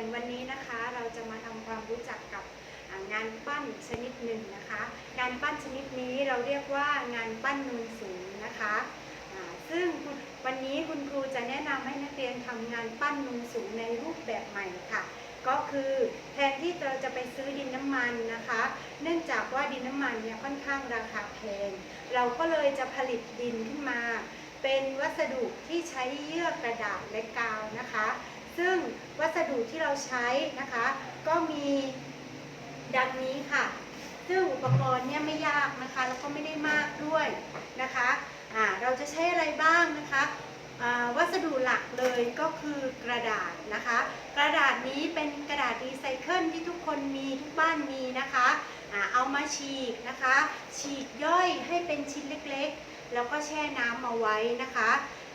นวันนี้นะคะเราจะมาทำความรู้จักกับงานปั้นชนิดหนึ่งนะคะการปั้นชนิดนี้เราเรียกว่างานปั้นนูนสูงนะคะซึ่งวันนี้คุณครูจะแนะนำให้นักเรียนทำงานปั้นนูนสูงในรูปแบบใหม่ค่ะ ก็คือแทนที่เราจะไปซื้อดินน้ำมันนะคะ เนื่องจากว่าดินน้ำมันเนี่ยค่อนข้างราคาแพงเราก็เลยจะผลิตดินขึ้นมา เป็นวัสดุที่ใช้เยื่อกระดาษและกาวนะคะ ซึ่งวัสดุที่เราใช้นะคะ ก็มีดังนี้ค่ะ ซึ่งอุปกรณ์เนี่ยไม่ยากนะคะ แล้วก็ไม่ได้มากด้วยนะคะอ่าเราจะใช้อะไรบ้างนะคะวัสดุหลักเลยก็คือกระดาษนะคะ กระดาษนี้เป็นกระดาษรีไซเคิลที่ทุกคนมีทุกบ้านมีนะคะอ่าเอามาฉีกนะคะ ฉีกย่อยให้เป็นชิ้นเล็กๆ แล้วก็แช่น้ำมาไว้นะคะ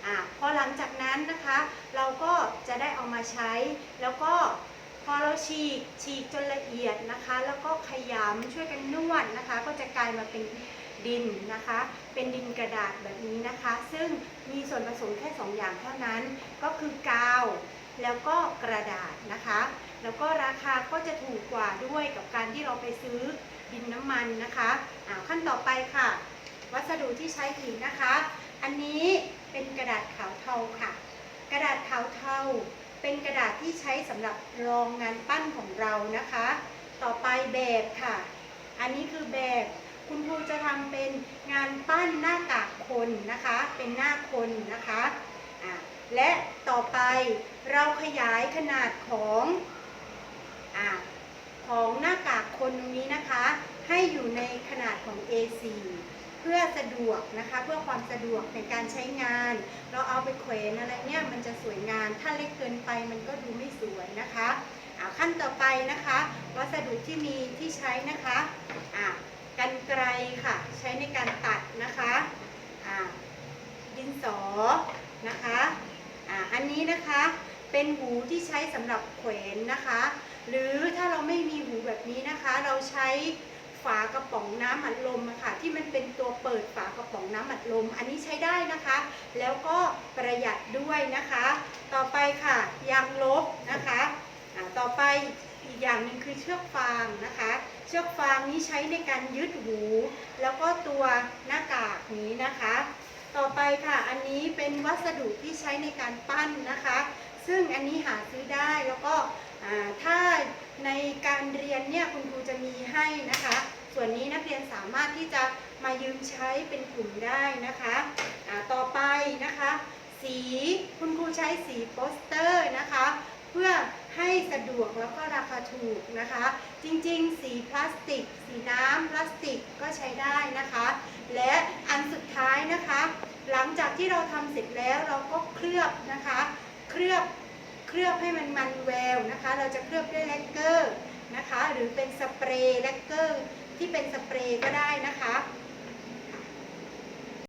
อาพอหลังจากนั้นนะคะ เราก็จะได้เอามาใช้ แล้วก็พอเราฉีกฉีกจนละเอียดนะคะ แล้วก็ขยำช่วยกันนวดนะคะ ก็จะกลายมาเป็นดินนะคะ เป็นดินกระดาษแบบนี้นะคะ ซึ่งมีส่วนผสมแค่สองอย่างเท่านั้น ก็คือกาว แล้วก็กระดาษนะคะ แล้วก็ราคาก็จะถูกกว่าด้วยกับการที่เราไปซื้อดินน้ำมันนะคะ ขั้นต่อไปค่ะ วัสดุที่ใช้อีกนะคะ อันนี้เป็นกระดาษขาวเทาค่ะ กระดาษขาวเทาเป็นกระดาษที่ใช้สำหรับรองงานปั้นของเรานะคะ ต่อไปแบบค่ะ อันนี้คือแบบคุณครูจะทำเป็นงานปั้นหน้ากากคนนะคะ เป็นหน้าคนนะคะะและต่อไปเราขยายขนาดของอของหน้ากากคนตรงนี้นะคะ ให้อยู่ในขนาดของ A4 เพื่อสะดวกนะคะเพื่อความสะดวกในการใช้งาน เราเอาไปแขวนอะไรเนี่ยมันจะสวยงามถ้าเล็กเกินไปมันก็ดูไม่สวยนะคะอะขั้นต่อไปนะคะ วัสดุที่มีที่ใช้นะคะอะกันไกรค่ะ ใช้ในการตัดนะคะอะดินสอนะคะอะอันนี้นะคะเป็นหูที่ใช้สำหรับแขวนนะคะ หรือถ้าเราไม่มีหูแบบนี้นะคะ เราใช้ ฝากระป๋องน้ำอัดลมอะค่ะที่มันเป็นตัวเปิดฝากระป๋องน้ำอัดลม อันนี้ใช้ได้นะคะ แล้วก็ประหยัดด้วยนะคะ ต่อไปค่ะยางลบนะคะต่อไปอีกอย่างหนึ่งคือเชือกฟางนะคะ เชือกฟางนี้ใช้ในการยึดหู แล้วก็ตัวหน้ากากนี้นะคะ ต่อไปค่ะอันนี้เป็นวัสดุที่ใช้ในการปั้นนะคะ ซึ่งอันนี้หาซื้อได้แล้วก็ถ้า ในการเรียนเนี่ยคุณครูจะมีให้นะคะ ส่วนนี้นักเรียนสามารถที่จะมายืมใช้เป็นกลุ่มได้นะคะอ่าต่อไปนะคะ สีคุณครูใช้สีโปสเตอร์นะคะ เพื่อให้สะดวกแล้วก็ราคาถูกนะคะ จริงๆ สีพลาสติก สีน้ำพลาสติกก็ใช้ได้นะคะ และอันสุดท้ายนะคะ หลังจากที่เราทำเสร็จแล้วเราก็เคลือบนะคะ เคลือบ เคลือบให้มันมันแววนะคะ เราจะเคลือบด้วยแลกเกอร์นะคะ หรือเป็นสเปรย์แลกเกอร์ที่เป็นสเปรย์ก็ได้นะคะ